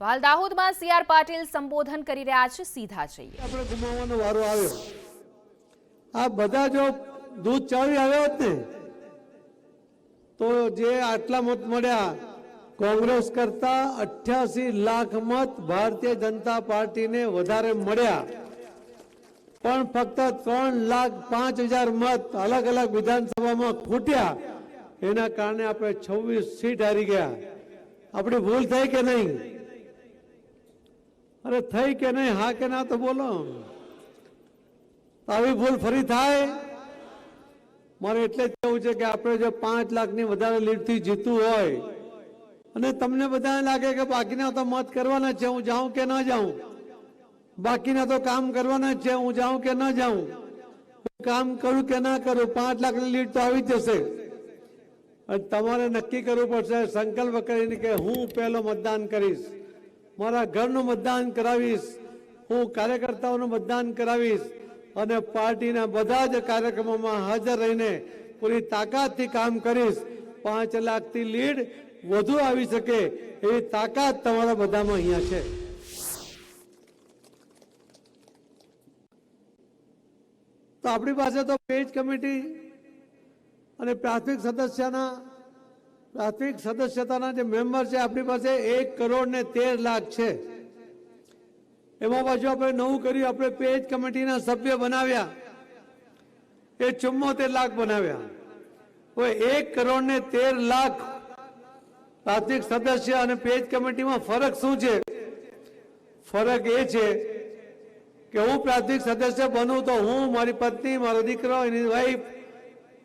તો હાલ દાહોદમાં સીઆર પાટીલ સંબોધન કરી રહ્યા છે, સીધા જઈએ. આપણે ગુમાવવાનો વારો આવ્યો. આ બધા જો દૂધ ચાવી આવ્યો હોત તો જે આટલા મત મળ્યા, કોંગ્રેસ કરતા અઠ્યાસી લાખ મત ભારતીય જનતા પાર્ટીને વધારે મળ્યા. પણ ફક્ત ત્રણ લાખ પાંચ હજાર મત અલગ અલગ વિધાનસભામાં ખૂટ્યા. એના કારણે આપણે છવ્વીસ સીટ હારી ગયા. આપણી ભૂલ થઈ કે નહીં? અરે થઈ કે નહીં, હા કે ના તો બોલો. આવી ભૂલ ફરી થાય? મારે એટલે જ કહેવું છે કે આપણે જો પાંચ લાખની વધારે લીડથી જીતવું હોય, અને તમને બધાને લાગે કે બાકીના તો મત કરવાના છે, હું જાઉં કે ન જાઉં? બાકીના તો કામ કરવાના છે, હું જાઉં કે ન જાઉં? હું કામ કરું કે ના કરું? પાંચ લાખની લીડ તો આવી જશે. અને તમારે નક્કી કરવું પડશે, સંકલ્પ કરીને કે હું પહેલો મતદાન કરીશ. મારા ઘરનું મતદાન કરાવીશ, હું કાર્યકર્તાઓનું મતદાન કરાવીશ અને પાર્ટીના બધા જ કાર્યક્રમોમાં હાજર રહીને પૂરી તાકાતથી કામ કરીશ. પાંચ લાખથી લીડ વધુ આવી શકે એવી તાકાત તમારા બધામાં અહીંયા છે. તો આપણી પાસે તો પેજ કમિટી અને પ્રાથમિક સદસ્યના પ્રાથમિક સદસ્યતાના જે મેમ્બર છે, આપણી પાસે એક કરોડ ને તેર લાખ છે. એમાં પાછું આપણે નવું કર્યું, આપણે પેજ કમિટીના સભ્ય બનાવ્યા. એ ચુમ્મોતેર લાખ બનાવ્યા. હવે એક કરોડ ને તેર લાખ પ્રાથમિક સદસ્ય અને પેજ કમિટીમાં ફરક શું છે? ફરક એ છે કે હું પ્રાથમિક સદસ્ય બનું તો હું, મારી પત્ની, મારો દીકરો, એની વાઈફ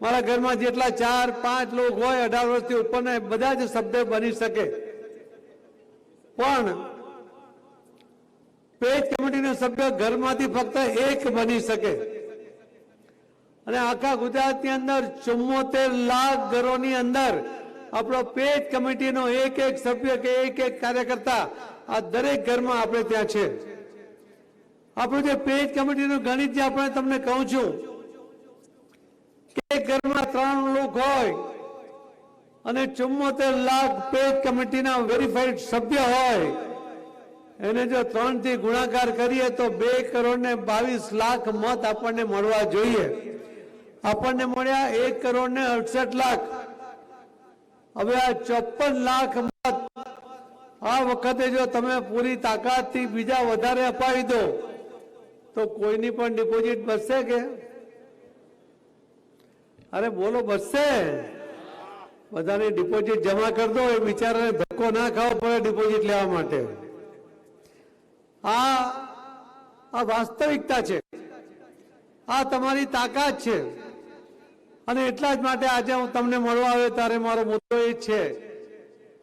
મારા ઘરમાં જેટલા ચાર, પાંચ લોકો હોય, અઢાર વર્ષથી ઉપરના બધા જ સભ્ય બની શકે. પણ પેજ કમિટીના સભ્ય ઘરમાંથી ફક્ત એક બની શકે. અને આખા ગુજરાતની અંદર ચુમ્મોતેર લાખ ઘરોની અંદર આપણો પેજ કમિટીનો એક એક સભ્ય કે એક એક કાર્યકર્તા આ દરેક ઘરમાં આપણે ત્યાં છે. આપણું જે પેજ કમિટીનું ગણિત જે આપણે તમને કહું છું કે ઘરમાં ત્રણ લોક હોય અને ચુમ્મોતેર લાખ પેજ કમિટીના વેરીફાઈડ સભ્ય હોય, એને જો ત્રણથી ગુણાકાર કરીએ તો બે કરોડ ને બાવીસ લાખ મત આપણને મળવા જોઈએ. આપણને મળ્યા એક કરોડ ને અડસઠ લાખ. હવે આ ચોપન લાખ મત આ વખતે જો તમે પૂરી તાકાતથી બીજા વધારે અપાવી દો, તો કોઈની પણ ડિપોઝિટ બચશે કે? અરે બોલો બસે બધાની ડિપોઝિટ જમા કરી દો, એ બિચારાને ધક્કો ના ખાવો પડે ડિપોઝિટ લેવા માટે. આ આ વાસ્તવિકતા છે. આ તમારી તાકાત છે. અને એટલા જ માટે આજે હું તમને મળવા આવ્યો ત્યારે મારો મુદ્દો એ છે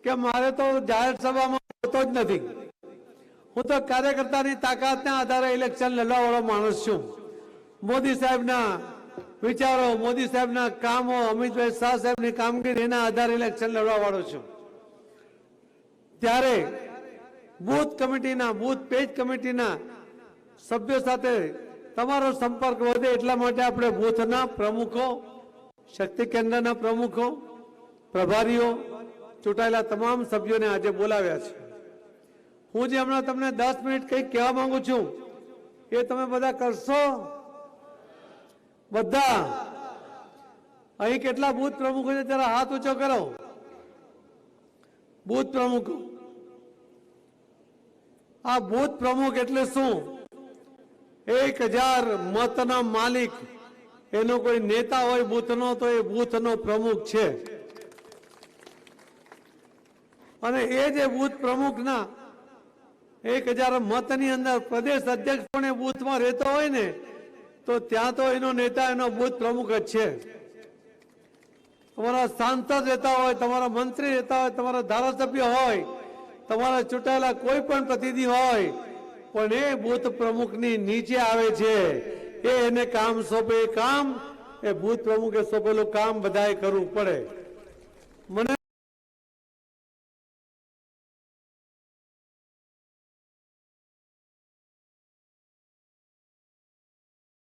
કે મારે તો જાહેર સભામાં હોતો જ નથી. હું તો કાર્યકર્તાની તાકાતના આધારે ઇલેક્શન લડવાવાળો માણસ છું. મોદી સાહેબના વિચારો, મોદી સાહેબના કામો, અમિતભાઈ શાહ સાહેબની કામગીરી, એના આધારે ઇલેક્શન લડવા વાળો છું. ત્યારે બૂથ કમિટીના, બૂથ પેજ કમિટીના સભ્યો સાથે તમારો સંપર્ક વધે એટલા માટે આપણે બૂથના પ્રમુખો, શક્તિ કેન્દ્રના પ્રમુખો, પ્રભારીઓ, ચૂંટાયેલા તમામ સભ્યોને આજે બોલાવ્યા છે. હું જે હમણાં તમને દસ મિનિટ કંઈક કહેવા માંગુ છું, એ તમે બધા કરશો? બધા. અહીં કેટલા બુથ પ્રમુખો છે? જરા હાથ ઊંચો કરો. બુથ પ્રમુખો. આ બુથ પ્રમુખ એટલે શું? એક હજાર મતના માલિક. એનો કોઈ નેતા હોય બૂથનો તો એ બૂથનો પ્રમુખ છે. અને એ જે બૂથ પ્રમુખના એક હજાર મતની અંદર પ્રદેશ અધ્યક્ષ પણ એ બૂથમાં રહેતો હોય ને તો ત્યાં તો એનો નેતા, એનો બૂથ પ્રમુખ જ છે. તમારા સાંસદ રહેતા હોય, તમારા મંત્રી રહેતા હોય, તમારા ધારાસભ્ય હોય, તમારા ચૂંટાયેલા કોઈ પણ પ્રતિનિધિ હોય, પણ એ બૂથ પ્રમુખની નીચે આવે છે. એ એને કામ સોંપે કામ એ બૂથ પ્રમુખે સોંપેલું કામ બધાએ કરવું પડે. મને